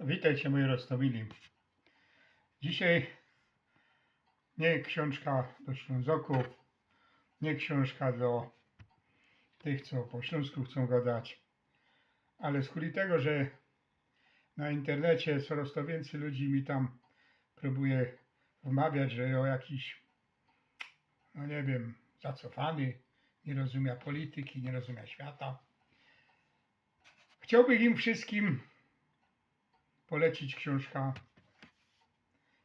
Witajcie moi roztomili. Dzisiaj nie książka do Ślązoków, nie książka do tych, co po śląsku chcą gadać, ale z chwili tego, że na internecie coraz to więcej ludzi mi tam próbuje wmawiać, że o jakiś, no nie wiem, zacofany, nie rozumie polityki, nie rozumie świata. Chciałbym im wszystkim polecić książka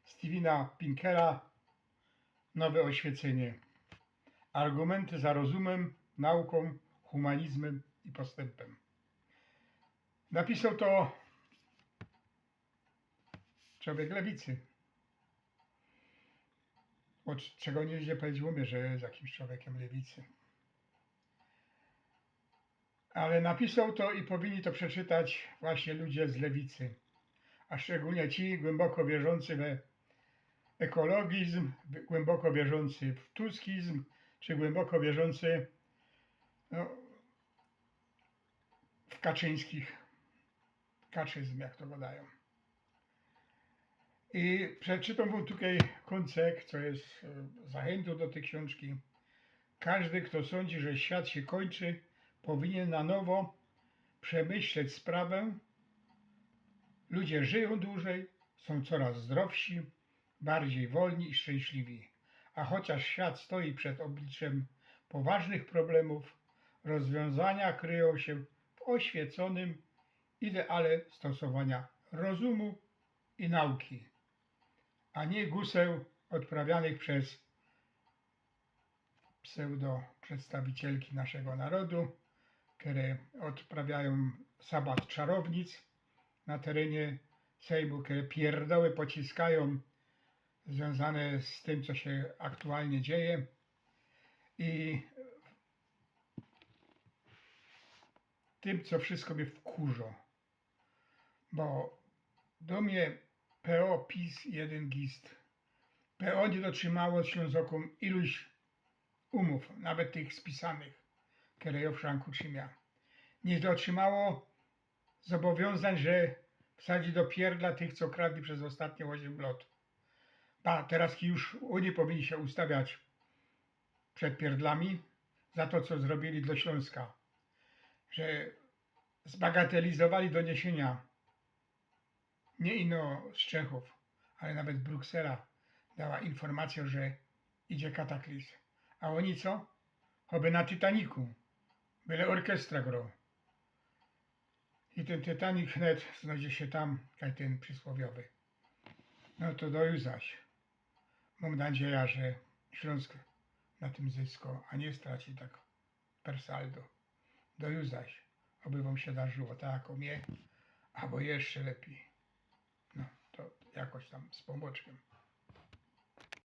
Stevena Pinkera Nowe oświecenie. Argumenty za rozumem, nauką, humanizmem i postępem. Napisał to człowiek lewicy. Od czego nie źle powiedzieć umie, że jest jakimś człowiekiem lewicy. Ale napisał to i powinni to przeczytać właśnie ludzie z lewicy a szczególnie ci głęboko wierzący we ekologizm, głęboko wierzący w tuskizm, czy głęboko wierzący no, w kaczyńskich, kaczyzm, jak to gadają. I przeczytam wam tutaj koncek, co jest e, zachętą do tej książki. Każdy, kto sądzi, że świat się kończy, powinien na nowo przemyśleć sprawę Ludzie żyją dłużej, są coraz zdrowsi, bardziej wolni i szczęśliwi. A chociaż świat stoi przed obliczem poważnych problemów, rozwiązania kryją się w oświeconym ideale stosowania rozumu i nauki, a nie guseł odprawianych przez pseudo przedstawicielki naszego narodu, które odprawiają sabat czarownic na terenie Sejmu, które pierdoły pociskają związane z tym, co się aktualnie dzieje. I tym, co wszystko mnie wkurza. Bo do mnie PO PiS jeden gist. PO nie dotrzymało z iluś umów, nawet tych spisanych, które szranku trzymia. Nie dotrzymało zobowiązań, że wsadzi do pierdla tych, co kradli przez ostatnie 8 lat. A teraz już Unii powinni się ustawiać przed pierdlami za to, co zrobili dla Śląska. Że zbagatelizowali doniesienia nie ino z Czechów, ale nawet Bruksela dała informację, że idzie kataklizm. A oni co? Choby na Titaniku. Byle orkiestra grą. I ten Titanic wnet znajdzie się tam, jak ten przysłowiowy. No to do zaś. Mam nadzieję, że Śląsk na tym zysko, a nie straci tak per saldo. Do zaś. Oby wam się darzyło tak o mnie, albo jeszcze lepiej. No, to jakoś tam z pomoczkiem.